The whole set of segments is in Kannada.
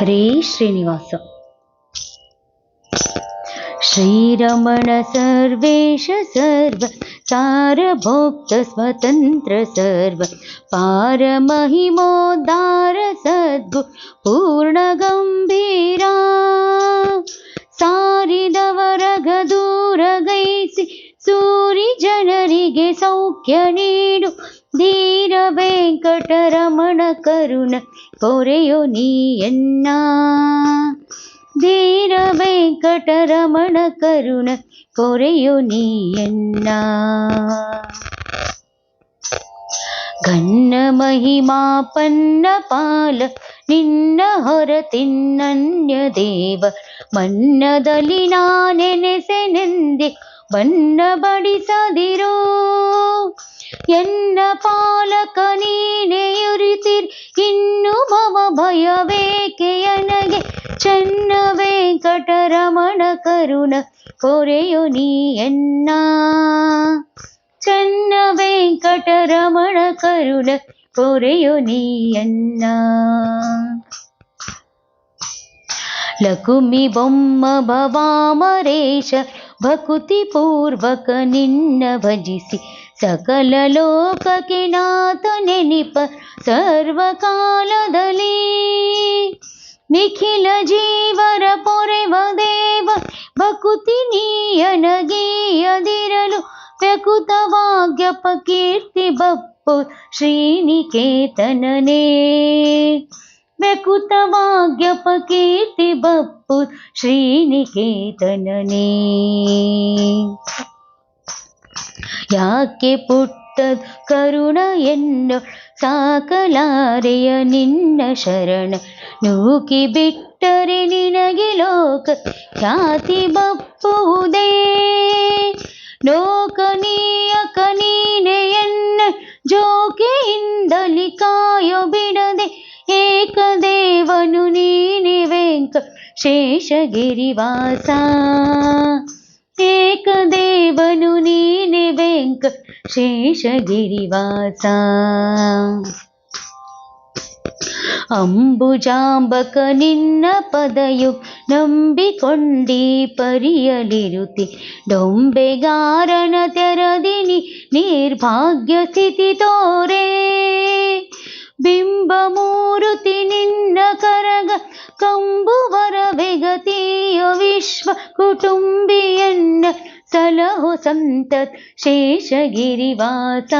हरे श्रीनिवास श्रीरमण सर्वेश सर्व सारभोक्त स्वतन्त्र सर्व पारमहिमोदार सद्गु पूर्णगम्भीरा सारिदवरगदूरगैसि सारिदवरग सूरि जनगे सौख्यनि ಕರುಣ ಕೊರೆಯೋ ನೀಯನ್ನ ಧೀರ ವೆಂಕಟರಮಣ ಕರುಣ ಕೊರೆಯೋ ನೀಯನ್ನ ಘನ್ನ ಮಹಿಮಾಪನ್ನ ಪಾಲ ನಿನ್ನ ಹೊರತಿನ್ನನ್ಯ ದೇವ ಮನ್ನದಲ್ಲಿ ನಾನೆನೆಸೆನೆಂದೆ ಬಣ್ಣ ಬಡಿಸದಿರೋ, ಎನ್ನ ಪಾಲಕ ನೀನೆಯುರಿತಿರ್ ಇನ್ನು ಮಮ ಭಯವೇಕೆಯನಗೆ ಚೆನ್ನ ವೆಂಕಟರಮಣ ಕರುಣ ಕೊರೆಯು ನೀಯನ್ನ ಚೆನ್ನ ವೆಂಕಟರಮಣ ಕರುಣ ಕೊರೆಯು ನೀಯನ್ನ ಲಕುಮಿ ಬೊಮ್ಮ ಭವಾಮರೇಶ ಭಕುತಿ ಪೂರ್ವಕ ನಿನ್ನ ಭಜಿಸಿ ಸಕಲ ಲೋಕಕ್ಕೆ ನಾಥ ನೆನಿಪ ಸರ್ವಕಾಲದಲ್ಲಿ ನಿಖಿಲ ಜೀವರ ಪೊರೆವ ದೇವ ಭಕುತಿ ನೀಯನಗೀಯದಿರಲು ವ್ಯಕುತವಾಗ್ಯಪ ಕೀರ್ತಿ ಬಪ್ಪು ಶ್ರೀನಿಕೇತನನೇ ವ್ಯಕುತವಾಗ್ಯಪ ಕೀರ್ತಿ ಬಪ್ಪು ಶ್ರೀನಿಕೇತನನೇ. ಯಾಕೆ ಪುಟ್ಟ ಕರುಣ ಎನ್ನು ಸಾಕಲಾರೆಯ ನಿನ್ನ ಶರಣ? ನೂಕಿ ಬಿಟ್ಟರೆ ನಿನಗೆ ಲೋಕ ಖ್ಯಾತಿ ಬಪ್ಪುವುದೇ. ಲೋಕನೀಯ ಕನೀನೆಯನ್ನ ಜೋಕೆಯಿಂದಲಿ ಕಾಯೋ ಶೇಷಗಿರಿವಾಸ ಏಕದೇವನು ನೀನೆ ವೆಂಕ ಶೇಷಗಿರಿವಾಸ ಅಂಬುಜಾಂಬಕ ನಿನ್ನ ಪದಯು ನಂಬಿಕೊಂಡಿ ಪರಿಯಲಿರುತಿ ಡೊಂಬೆಗಾರನ ತೆರದಿನಿ ನಿರ್ಭಾಗ್ಯ ಸ್ಥಿತಿ ತೋರೆ ಬಿಂಬ ಮೂರುತಿ ನಿನ್ನ ಕರಗ ಕಂಬುವರ ಬೆಗತಿಯ ವಿಶ್ವ ಕುಟುಂಬಿಯನ್ನ ಸಲಹು ಸಂತತ್ ಶೇಷಗಿರಿವಾಸ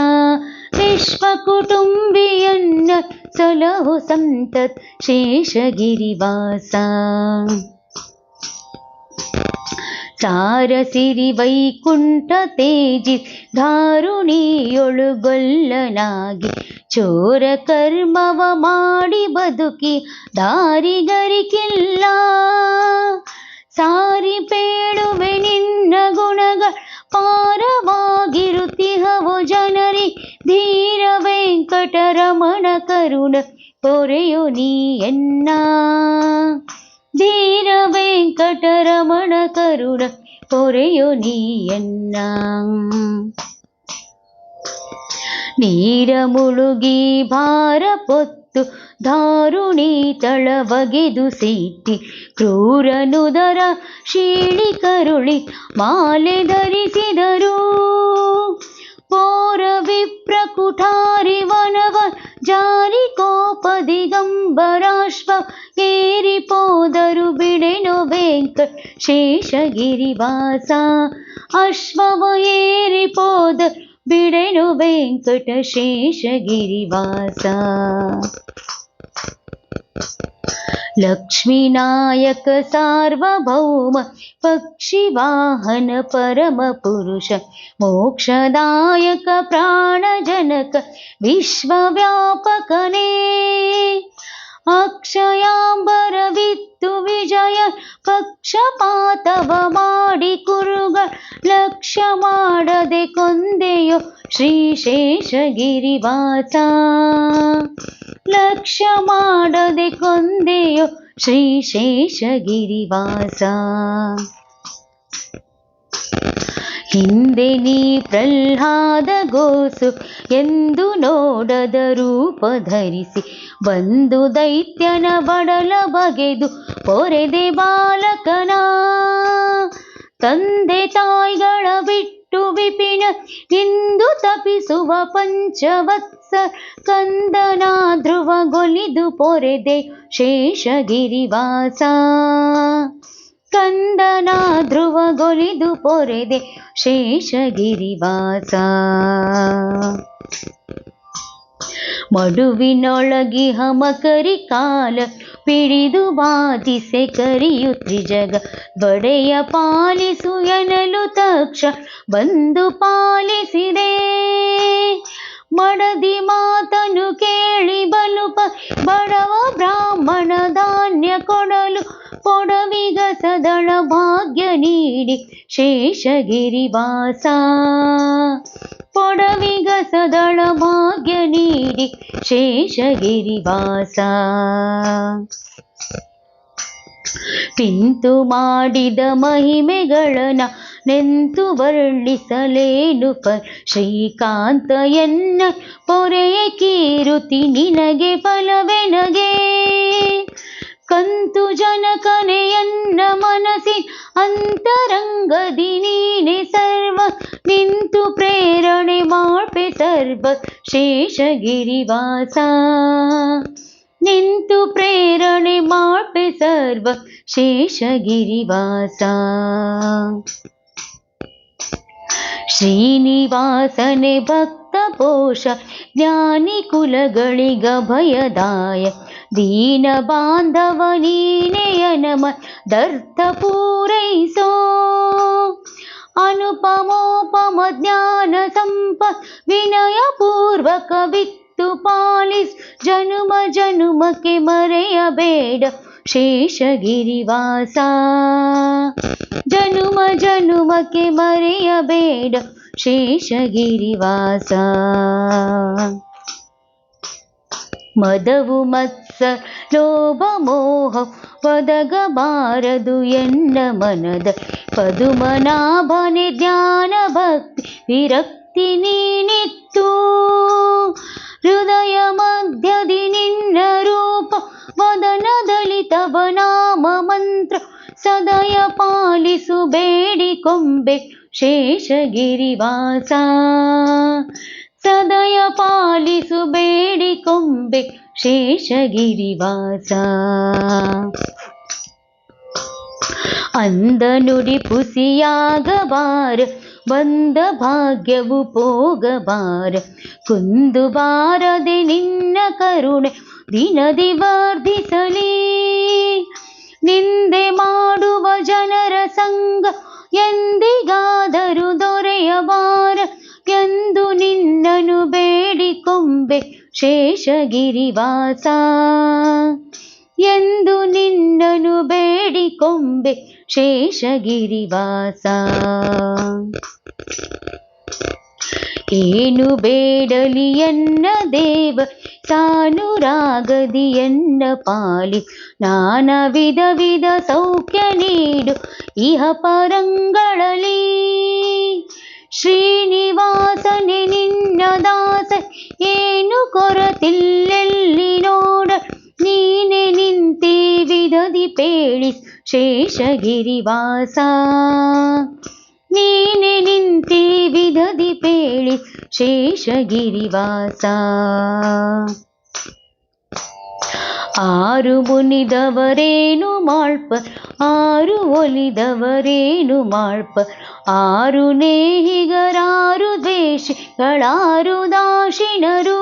ವಿಶ್ವ ಕುಟುಂಬಿಯನ್ನ ಸಲಹು ಸಂತತ್ ಶೇಷಗಿರಿವಾಸ ಸಾರಸಿರಿ ವೈಕುಂಠ ತೇಜಿ ಧಾರುಣಿಯೊಳುಗೊಲ್ಲನಾಗಿ ಚೋರ ಕರ್ಮವ ಮಾಡಿ ಬದುಕಿ ದಾರಿಗರಿಕಿಲ್ಲ ಸಾರಿ ಪೇಳುವೆ ನಿನ್ನ ಗುಣಗಳ ಪಾರವಾಗಿರುತ್ತಿಹವು ಜನರಿ ಧೀರ ವೆಂಕಟರಮಣ ಕರುಣ ಪೊರೆಯು ನೀಯನ್ನ ಧೀರ ವೆಂಕಟರಮಣ ಕರುಣ ಪೊರೆಯು ನೀಯನ್ನ ನೀರ ಮುಳುಗಿ ಭಾರ ಪೊತ್ತು ದಾರುಣಿ ತಳವಗೆದು ಸಿಟ್ಟಿ ಕ್ರೂರನುದರ ಶೀಳಿ ಕರುಳಿ ಮಾಲೆ ಧರಿಸಿದರು. ಪೋರ ವಿಪ್ರ ಕುಠಾರಿ ವನವ ಜಾರಿ ಕೋಪ ದಿಗಂಬರಾಶ್ವ ಏರಿ ಪೋದರು ಬಿಡೆನು ವೆಂಕ ಶೇಷಗಿರಿವಾಸ. ಅಶ್ವವ ಏರಿ ಪೋದ ु वेङ्कटशेषगिरिवास लक्ष्मीनायक सार्वभौम पक्षिवाहन परमपुरुष मोक्षदायक प्राणजनक विश्वव्यापकने ಅಕ್ಷಯಾಂಬರವಿತ್ತು ವಿಜಯ ಪಕ್ಷಪಾತವ ಮಾಡಿ ಕುರುಗ ಲಕ್ಷ್ಯ ಮಾಡದೆ ಕೊಂದೆಯೋ ಶ್ರೀ ಶೇಷಗಿರಿವಾಸ ಲಕ್ಷ್ಯ ಮಾಡದೆ ಕೊಂದೆಯೋ ಶ್ರೀ ಶೇಷಗಿರಿವಾಸ ಹಿಂದೆ ನೀ ಪ್ರಹ್ಲಾದ ಗೋಸು ಎಂದು ನೋಡದ ರೂಪ ಧರಿಸಿ ಬಂದು ದೈತ್ಯನ ಬಡಲ ಬಗೆದು ಪೊರೆದೆ ಬಾಲಕನ, ತಂದೆ ತಾಯಿಗಳ ಬಿಟ್ಟು ವಿಪಿನ ಇಂದು ತಪಿಸುವ ಪಂಚವತ್ಸ ಕಂದನ ಧ್ರುವಗೊಲಿದು ಪೊರೆದೆ ಶೇಷಗಿರಿವಾಸ ಕಂದನ ಧ್ರುವಗೊಲಿದು ಪೊರೆದೆ ಶೇಷಗಿರಿವಾಸ. ಮಡುವಿನೊಳಗಿ ಹಮಕರಿ ಕಾಲ ಪಿಡಿದು ಬಾಧಿಸೆ ಕರಿಯುತ್ತಿ ಜಗ ಬಡೆಯ ಪಾಲಿಸು ಎನಲು ತಕ್ಷ ಬಂದು ಪಾಲಿಸಿದೆ. ಮಡದಿ ಮಾತನು ಕೇಳಿ ಬಲುಪ ಬಡವ ಬ್ರಾಹ್ಮಣ ಧಾನ್ಯ ಕೊಡಲು ಕೊಡವಿಗ ಸದಳ ಭಾಗ್ಯ ನೀಡಿ ಶೇಷಗಿರಿವಾಸ. ಪೊಡವಿಗ ಸದಳ ಭಾಗ್ಯ ನೀಡಿ ಶೇಷಗಿರಿವಾಸ. ಪಿಂತು ಮಾಡಿದ ಮಹಿಮೆಗಳನ ನೆಂತು ವರ್ಣಿಸಲೇನು ಪ ಶ್ರೀಕಾಂತ ಎನ್ನ ಪೊರೆಯ ಕೀರುತಿ ನಿನಗೆ ಫಲವೆನಗೆ जनकनयन्न मनसि अन्तरङ्गदिने सर्व निन्तु प्रेरणे मार्पे सर्व शेषगिरिवासा। निन्तु प्रेरणे मार्पे सर्व शेषगिरिवासा। श्रीनिवासने भक्तपोष ज्ञानिकुलगळिगभयदाय दीनबान्धवनि न अनुपमोपमज्ञानसम्प विनयपूर्वकवित्तुपालिस्। जनुम जनुम के मरयबेड शेषगिरिवासा। जनुम जनुमके मरयबेड शेषगिरिवासा। मदवु मत् ಪೂರ್ವಕ ವಿತ್ತು ಪಾಲಿಸ್ ಜನುಮ ಜನುಮಕ್ಕೆ ಮರೆಯಬೇಡ ಶೇಷಗಿರಿವಾಸ ಜನುಮ ಜನುಮಕ್ಕೆ ಮರೆಯಬೇಡ ಶೇಷಗಿರಿವಾಸ ಮದವು ಮತ್ಸ ಲೋಭ ಮೋಹ ಒದಗಬಾರದು ಎನ್ನ ಮನದ ಪದುಮನಾಭನೆ ಜ್ಞಾನ ಭಕ್ತಿ ವಿರಕ್ತಿ ನೀನಿತ್ತು. ಹೃದಯ ಮಧ್ಯದಿ ನಿನ್ನ ರೂಪ ವದನ ದಲಿತವ ನಾಮ ಮಂತ್ರ ಸದಯ ಪಾಲಿಸು ಬೇಡಿಕೊಂಬೆ ಶೇಷಗಿರಿವಾಸ. ಸದಯ ಪಾಲಿಸು ಬೇಡಿಕೊಂಬೆ ಶೇಷಗಿರಿವಾಸ ಅಂದ ನುಡಿ ಪುಸಿಯಾಗಬಾರ ಬಂದ ಭಾಗ್ಯವು ಪೋಗಬಾರ ಕುಂದು ಬಾರದೆ ನಿನ್ನ ಕರುಣೆ ದಿನದಿ ವರ್ಧಿಸಲಿ ನಿಂದೆ ಮಾಡುವ ಜನರ ಸಂಗ ಎಂದಿಗಾದರೂ ದೊರೆಯಬಾರ ಶೇಷಗಿರಿವಾಸ, ಎಂದು ನಿನ್ನನು ಬೇಡಿಕೊಂಬೆ ಶೇಷಗಿರಿವಾಸ. ಏನು ಬೇಡಲಿ ಎನ್ನ ದೇವ ಸಾನುರಾಗದಿ ಎನ್ನ ಪಾಲಿ. ನಾನ ವಿಧ ವಿಧ ಸೌಖ್ಯ ನೀಡು, ಇಹ ಪರಂಗಳಲ್ಲಿ ಶ್ರೀನಿವಾಸನೆ ನಿನ್ನ ದಾಸ ಏನು ಕೊರತಿಲ್ಲೆಲ್ಲಿ ನೋಡ ನೀನೆ ನಿಂತೆ ವಿಧದಿ ಪೇಳಿಸ್ ಶೇಷಗಿರಿವಾಸ ನೀನೆ ನಿಂತೆ ವಿಧದಿ ಪೇಳಿಸ್ ಶೇಷಗಿರಿವಾಸ ಆರು ಮುನಿದವರೇನು ಮಾಳ್ಪ? ಆರು ಒಲಿದವರೇನು ಮಾಳ್ಪ? ಆರು ನೇಹಿಗರಾರು ದ್ವೇಷಗಳಾರು ದಾಶಿಣರು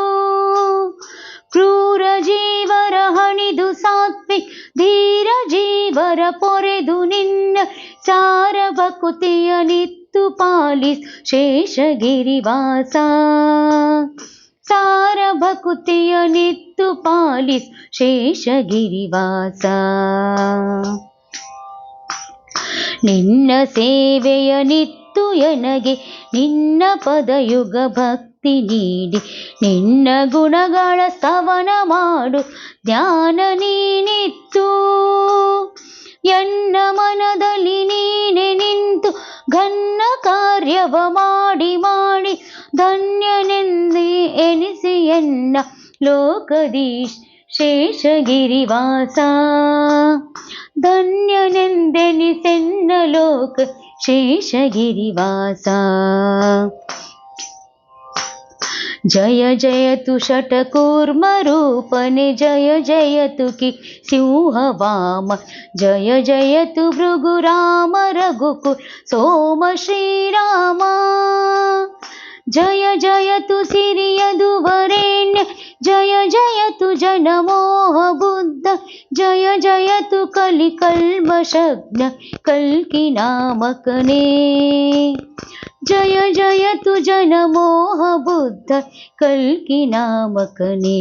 ಕ್ರೂರ ಜೀವರ ಹಣಿದು ಸಾತ್ವಿ, ಧೀರ ಜೀವರ ಪೊರೆದು ನಿನ್ನ ಚಾರ ಬಕುತಿಯ ನಿತ್ತು ಪಾಲಿಸ್ ಶೇಷಗಿರಿವಾಸ. ಸಾರ ಭಕುತಿಯ ನಿತ್ತು ಪಾಲಿಸ್ ಶೇಷಗಿರಿವಾಸ. ನಿನ್ನ ಸೇವೆಯ ನಿತ್ತು ಎನಗೆ ನಿನ್ನ ಪದಯುಗ ಭಕ್ತಿ ನೀಡಿ. ನಿನ್ನ ಗುಣಗಳ ಸ್ತವನ ಮಾಡು, ಧ್ಯಾನ ನೀನಿತ್ತು. ಎನ್ನ ಮನದಲ್ಲಿ ನೀನೆ ನಿಂತು ಘನ್ನ ಕಾರ್ಯವ ಮಾಡಿ ಮಾಡಿ ಧನ್ಯನೆಂದೇ ಎನಿಸಿ ಎನ್ನ ಲೋಕದೀಶ್ ಶೇಷಗಿರಿವಾಸ ಧನ್ಯನೆಂದೆನಿಸೆನ್ನ ಲೋಕ ಶೇಷಗಿರಿವಾಸ जय जयतु षट्कूर्मरूपने जय जयतु कि सिंहवाम जय जयतु भृगुराम रघुकु सोम श्रीराम जय जयतु सिरि यदु वरेण्य जय जयतु जनमोह बुद्ध जय जयतु कलिकल्मषज्ञ कल्कि नामकने। जय जयतु जनमोह बुद्ध कल्किनामकने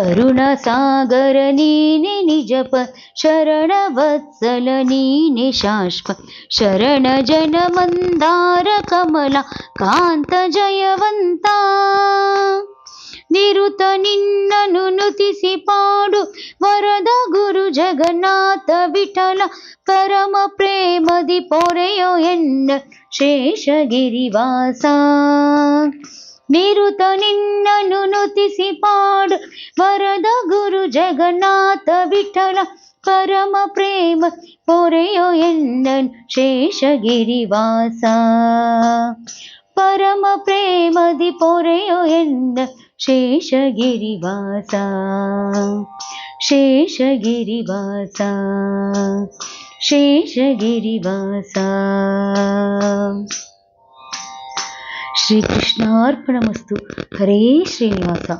ಕರುಣಸಾಗರ ನೀನೆ ನಿಜಪ ಶರಣವತ್ಸಲ ನೀನೆ ಶಾಶ್ವ. ಶರಣ ಜನ ಮಂದಾರ ಕಮಲ, ಕಾಂತ ಜಯವಂತ. ನಿರುತ ನಿನ್ನನು ನುತಿಸಿ ಪಾಡು, ವರದ ಗುರು ಜಗನ್ನಾಥ ವಿಠಲ. ಪರಮ ಪ್ರೇಮದಿ ಪೊರೆಯೋ ಎನ್ನ ಶೇಷಗಿರಿವಾಸ. ನಿರುತ ನಿನ್ನನು ನುತಿಸಿ ಪಾಡು ವರದ ಗುರು ಜಗನ್ನಾಥ ವಿಠಲ ಪರಮ ಪ್ರೇಮ ಪೊರೆಯೋ ಎನ್ನ ಶೇಷಗಿರಿವಾಸ ಪರಮ ಪ್ರೇಮದಿ ಪೊರೆಯೋ ಎನ್ನ ಶೇಷಗಿರಿವಾಸ ಶೇಷಗಿರಿವಾಸ ಶೇಷಗಿರಿವಾಸ ಶ್ರೀಕೃಷ್ಣಾರ್ಪಣಮಸ್ತು. ಹರೇ ಶ್ರೀನಿವಾಸ.